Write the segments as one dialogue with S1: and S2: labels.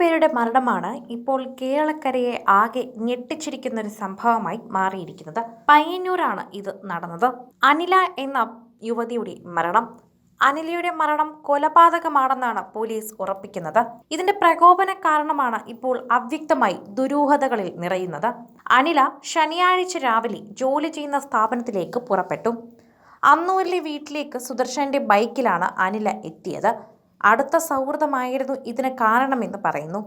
S1: പേരുടെ മരണമാണ് ഇപ്പോൾ കേരളക്കരയെ ആകെ ഞെട്ടിച്ചിരിക്കുന്ന ഒരു സംഭവമായി മാറിയിരിക്കുന്നത്. പയ്യന്നൂരാണ് ഇത് നടന്നത്. അനില എന്ന യുവതിയുടെ മരണം. അനിലയുടെ മരണം കൊലപാതകമാണെന്നാണ് പോലീസ് ഉറപ്പിക്കുന്നത്. ഇതിന്റെ പ്രകോപന കാരണമാണ് ഇപ്പോൾ അവ്യക്തമായി ദുരൂഹതകളിൽ നിറയുന്നത്. അനില ശനിയാഴ്ച രാവിലെ ജോലി ചെയ്യുന്ന സ്ഥാപനത്തിലേക്ക് പുറപ്പെട്ടു. അന്നൂരിലെ വീട്ടിലേക്ക് സുദർശന്റെ ബൈക്കിലാണ് അനില എത്തിയത്. അടുത്ത സൗഹൃദമായിരുന്നു ഇതിന് കാരണമെന്ന് പറയുന്നു.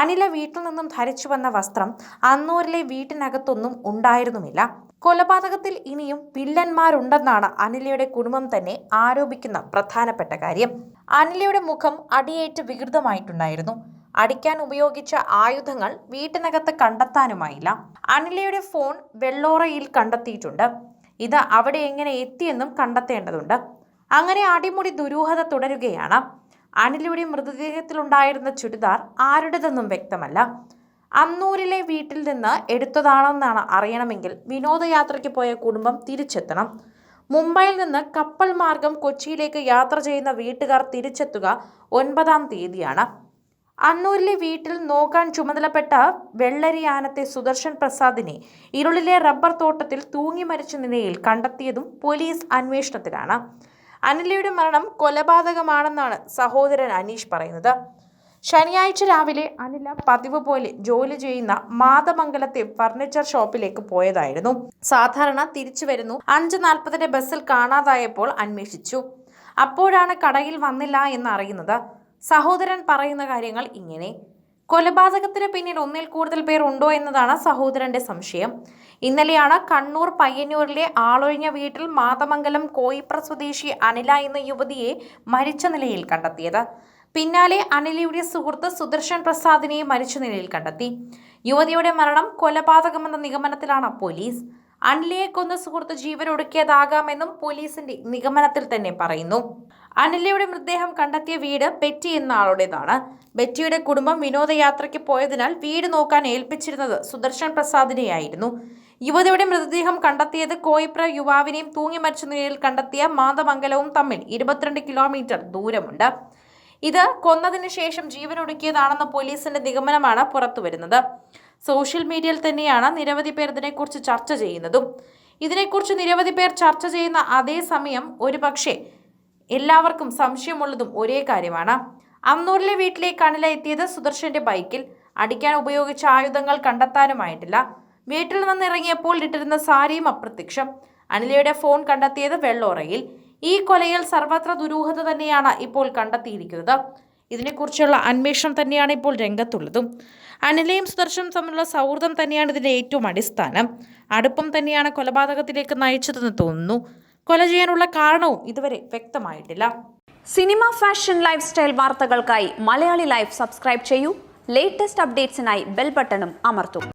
S1: അനില വീട്ടിൽ നിന്നും ധരിച്ചു വന്ന വസ്ത്രം അന്നൂരിലെ വീട്ടിനകത്തൊന്നും ഉണ്ടായിരുന്നുമില്ല. കൊലപാതകത്തിൽ ഇനിയും വില്ലന്മാരുണ്ടെന്നാണ് അനിലയുടെ കുടുംബം തന്നെ ആരോപിക്കുന്ന പ്രധാനപ്പെട്ട കാര്യം. അനിലയുടെ മുഖം അടിയേറ്റ് വികൃതമായിട്ടുണ്ടായിരുന്നു. അടിക്കാൻ ഉപയോഗിച്ച ആയുധങ്ങൾ വീട്ടിനകത്ത് കണ്ടെത്താനുമായില്ല. അനിലയുടെ ഫോൺ വെള്ളോറയിൽ കണ്ടെത്തിയിട്ടുണ്ട്. ഇത് അവിടെ എങ്ങനെ എത്തിയെന്നും കണ്ടെത്തേണ്ടതുണ്ട്. അങ്ങനെ അടിമുടി ദുരൂഹത തുടരുകയാണ്. അനിലയുടെ മൃതദേഹത്തിലുണ്ടായിരുന്ന ചുരിദാർ ആരുടേതെന്നും വ്യക്തമല്ല. അന്നൂരിലെ വീട്ടിൽ നിന്ന് എടുത്തതാണെന്നാണ് അറിയണമെങ്കിൽ വിനോദയാത്രയ്ക്ക് പോയ കുടുംബം തിരിച്ചെത്തണം. മുംബൈയിൽ നിന്ന് കപ്പൽ മാർഗം കൊച്ചിയിലേക്ക് യാത്ര ചെയ്യുന്ന വീട്ടുകാർ തിരിച്ചെത്തുക ഒൻപതാം തീയതിയാണ്. അന്നൂരിലെ വീട്ടിൽ നോക്കാൻ ചുമതലപ്പെട്ട വെള്ളരിയാനത്തെ സുദർശൻ പ്രസാദിനെ ഇരുളിലെ റബ്ബർ തോട്ടത്തിൽ തൂങ്ങി മരിച്ച നിലയിൽ കണ്ടെത്തിയതും പോലീസ് അന്വേഷണത്തിലാണ്. അനിലയുടെ മരണം കൊലപാതകമാണെന്നാണ് സഹോദരൻ അനീഷ് പറയുന്നത്. ശനിയാഴ്ച രാവിലെ അനില പതിവ് പോലെ ജോലി ചെയ്യുന്ന മാതമംഗലത്തെ ഫർണിച്ചർ ഷോപ്പിലേക്ക് പോയതായിരുന്നു. സാധാരണ തിരിച്ചു വരുന്നു. അഞ്ച് നാൽപ്പതിന്റെ ബസ്സിൽ കാണാതായപ്പോൾ അന്വേഷിച്ചു. അപ്പോഴാണ് കടയിൽ വന്നില്ല എന്ന് അറിയുന്നത്. സഹോദരൻ പറയുന്ന കാര്യങ്ങൾ ഇങ്ങനെ. കൊലപാതകത്തിന് പിന്നിൽ ഒന്നിൽ കൂടുതൽ പേർ ഉണ്ടോ എന്നതാണ് സഹോദരന്റെ സംശയം. ഇന്നലെയാണ് കണ്ണൂർ പയ്യന്നൂരിലെ ആളൊഴിഞ്ഞ വീട്ടിൽ മാതമംഗലം കോയിപ്ര സ്വദേശി അനില എന്ന യുവതിയെ മരിച്ച നിലയിൽ കണ്ടെത്തിയത്. പിന്നാലെ അനിലയുടെ സുഹൃത്ത് സുദർശൻ പ്രസാദിനെ മരിച്ച നിലയിൽ കണ്ടെത്തി. യുവതിയുടെ മരണം കൊലപാതകമെന്ന നിഗമനത്തിലാണ് പോലീസ്. അനിലയെ കൊന്ന സുഹൃത്ത് ജീവനൊടുക്കിയതാകാമെന്നും പോലീസിന്റെ നിഗമനത്തിൽ തന്നെ പറയുന്നു. അനിലയുടെ മൃതദേഹം കണ്ടെത്തിയ വീട് ബെറ്റി എന്ന ആളുടേതാണ് ബെറ്റിയുടെ കുടുംബം വിനോദയാത്രയ്ക്ക് പോയതിനാൽ വീട് നോക്കാൻ ഏൽപ്പിച്ചിരുന്നത് സുദർശൻ പ്രസാദിനെയായിരുന്നു. യുവതിയുടെ മൃതദേഹം കണ്ടെത്തിയത് കോയിപ്ര യുവാവിനെയും തൂങ്ങി മരിച്ച നിലയിൽ കണ്ടെത്തിയ മാതമംഗലവും തമ്മിൽ ഇരുപത്തിരണ്ട് കിലോമീറ്റർ ദൂരമുണ്ട്. ഇത് കൊന്നതിന് ശേഷം ജീവനൊടുക്കിയതാണെന്ന പോലീസിന്റെ നിഗമനമാണ് പുറത്തുവരുന്നത് സോഷ്യൽ മീഡിയയിൽ തന്നെയാണ് നിരവധി പേർ ഇതിനെക്കുറിച്ച് ചർച്ച ചെയ്യുന്നതും. ഇതിനെക്കുറിച്ച് നിരവധി പേർ ചർച്ച ചെയ്യുന്ന അതേ സമയം ഒരു പക്ഷേ എല്ലാവർക്കും സംശയമുള്ളതും ഒരേ കാര്യമാണ്. അന്നൂരിലെ വീട്ടിലേക്ക് അണില എത്തിയത് സുദർശന്റെ ബൈക്കിൽ. അടിക്കാൻ ഉപയോഗിച്ച ആയുധങ്ങൾ കണ്ടെത്താനുമായിട്ടില്ല. വീട്ടിൽ നിന്നിറങ്ങിയപ്പോൾ ഇട്ടിരുന്ന സാരിയും അപ്രത്യക്ഷം. അനിലയുടെ ഫോൺ കണ്ടെത്തിയത് വെള്ളോറയിൽ. ഈ കൊലയിൽ സർവത്ര ദുരൂഹത തന്നെയാണ് ഇപ്പോൾ കണ്ടെത്തിയിരിക്കുന്നത്. ഇതിനെക്കുറിച്ചുള്ള അന്വേഷണം തന്നെയാണ് ഇപ്പോൾ രംഗത്തുള്ളതും. അനിലയും സുദർശനും തമ്മിലുള്ള സൗഹൃദം തന്നെയാണ് ഇതിന്റെ ഏറ്റവും അടിസ്ഥാനം. അടുപ്പം തന്നെയാണ് കൊലപാതകത്തിലേക്ക് നയിച്ചതെന്ന് തോന്നുന്നു. കൊല ചെയ്യാനുള്ള കാരണവും ഇതുവരെ വ്യക്തമായിട്ടില്ല.
S2: സിനിമ ഫാഷൻ ലൈഫ് സ്റ്റൈൽ വാർത്തകൾക്കായി മലയാളി ലൈഫ് സബ്സ്ക്രൈബ് ചെയ്യൂ. ലേറ്റസ്റ്റ് അപ്ഡേറ്റ്സിനായി ബെൽ ബട്ടണും അമർത്തും.